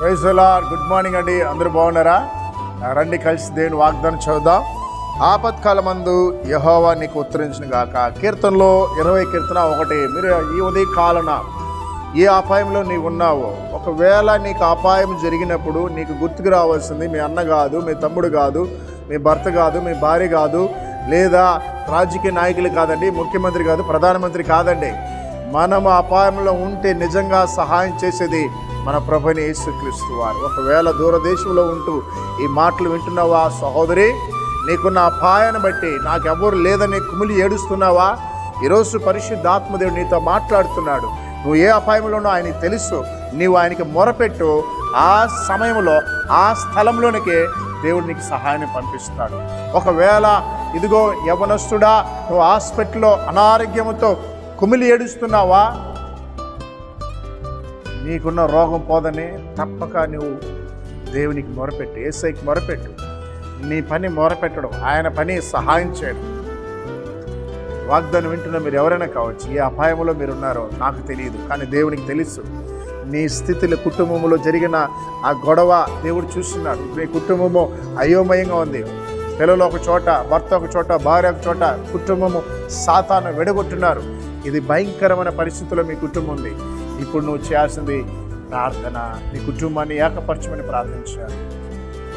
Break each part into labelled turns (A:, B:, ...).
A: Praise good morning అండి. అందరూ బాగున్నారా? రండి కలిసి దేవుని వాగ్దానం చదువుదాం. ఆపత్కాల మందు యహోవా నీకు ఉత్తరించిన గాక. కీర్తనలో ఇరవై కీర్తన ఒకటి. మీరు ఈ ఉదయ కాలన ఏ అపాయంలో నీవు ఉన్నావో ఒకవేళ నీకు అపాయం జరిగినప్పుడు నీకు గుర్తుకు రావాల్సింది మీ అన్న కాదు మీ తమ్ముడు కాదు మీ భర్త కాదు మీ భార్య కాదు లేదా రాజకీయ నాయకులు కాదండి ముఖ్యమంత్రి కాదు ప్రధానమంత్రి కాదండి. మనం అపాయంలో ఉంటే నిజంగా సహాయం చేసేది మన ప్రభుని యేసుక్రీస్తు వారు. ఒకవేళ దూరదేశంలో ఉంటూ ఈ మాటలు వింటున్నావా సహోదరి? నీకున్న అపాయాన్ని బట్టి నాకెవరు లేదని కుమిలి ఏడుస్తున్నావా? ఈరోజు పరిశుద్ధాత్మదేవుడు నీతో మాట్లాడుతున్నాడు. నువ్వు ఏ అపాయంలోనో ఆయనకి తెలుసు. నీవు ఆయనకి మొరపెట్టు. ఆ సమయంలో ఆ స్థలంలోనికే దేవుడు నీకు సహాయాన్ని పంపిస్తాడు. ఒకవేళ ఇదిగో యవనస్తుడా నువ్వు హాస్పిటల్లో అనారోగ్యంతో కుమిలి ఏడుస్తున్నావా? నీకున్న రోగం పోదని తప్పక నువ్వు దేవునికి మొరపెట్టు ఏసైకి మొరపెట్టు. నీ పని మొరపెట్టడం ఆయన పని సహాయం చేయడం. వాగ్దానం వింటున్న మీరు ఎవరైనా కావచ్చు ఏ అపాయంలో మీరు ఉన్నారో నాకు తెలియదు కానీ దేవునికి తెలుసు. నీ స్థితిలో కుటుంబంలో జరిగిన ఆ గొడవ దేవుడు చూస్తున్నాడు. మీ కుటుంబము అయోమయంగా ఉంది. పిల్లలు ఒక చోట భర్త ఒక చోట భార్య ఒక చోట కుటుంబము సాతాను విడగొట్టున్నారు. ఇది భయంకరమైన పరిస్థితుల్లో మీ కుటుంబం ఉంది. ఇప్పుడు నువ్వు చేయాల్సింది ప్రార్థన. నీ కుటుంబాన్ని ఏకపరచమని ప్రార్థించాలి.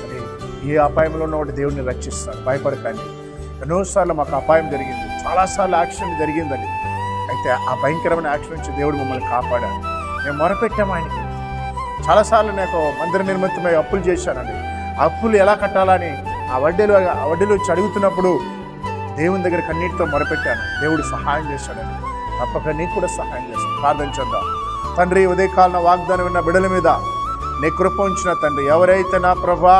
A: మరి ఏ అపాయంలో ఉన్న ఒకటి దేవుడిని రక్షిస్తాడు? భయపడకండి. ఎన్నోసార్లు మాకు అపాయం జరిగింది. చాలాసార్లు యాక్సిడెంట్ జరిగిందండి అయితే ఆ భయంకరమైన యాక్సిడెంట్ నుంచి దేవుడు మమ్మల్ని కాపాడాడు. మేము మొరపెట్టాము ఆయనకి. చాలాసార్లు నాకు మందిర నిర్మితమై అప్పులు చేశానండి. ఆ అప్పులు ఎలా కట్టాలని ఆ వడ్డీలు ఆ వడ్డీలు చదువుతున్నప్పుడు అడుగుతున్నప్పుడు దేవుని దగ్గర కన్నీటితో మొరపెట్టాను. దేవుడు సహాయం చేశాడని తప్పక నీకు కూడా సహాయం చేస్తాను ప్రార్థన చేద్దాం. తండ్రి ఉదయకాలన వాగ్దానం విన్న బిడల మీద నీ కృప ఉంచిన తండ్రి. ఎవరైతే నా ప్రభా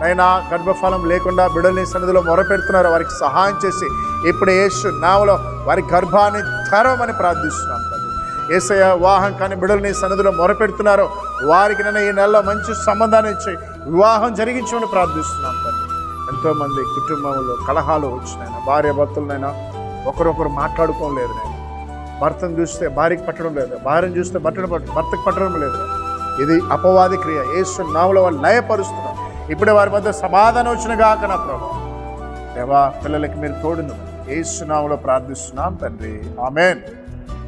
A: నైనా గర్భఫలం లేకుండా బిడల్ని సన్నిధిలో మొరపెడుతున్నారో వారికి సహాయం చేసి ఇప్పుడు యేసు నావలో వారి గర్భాన్ని తెరవమని ప్రార్థిస్తున్నాం తండ్రి. ఏసయ వివాహం కానీ బిడల్ని సన్నిధిలో మొరపెడుతున్నారో వారికి నన్ను ఈ నెలలో మంచి సంబంధాన్ని ఇచ్చి వివాహం జరిగించమని ప్రార్థిస్తున్నాం తండ్రి. ఎంతోమంది కుటుంబంలో కలహాలు వచ్చినాయన భార్య భర్తలనైనా ఒకరొకరు మాట్లాడుకోలేదు నేను భర్తను చూస్తే భార్యకి పట్టడం లేదు భార్యను చూస్తే భర్తను భర్తకు పట్టడం లేదు. ఇది అపవాది క్రియ. ఏసు నావుల వాళ్ళు లయపరుస్తున్నాం. ఇప్పుడే వారి మధ్య సమాధానం వచ్చిన గాక నా ప్రభావం దేవా పిల్లలకి మీరు తోడును ఏసు నాములో ప్రార్థిస్తున్నాం తండ్రి. ఆమెన్.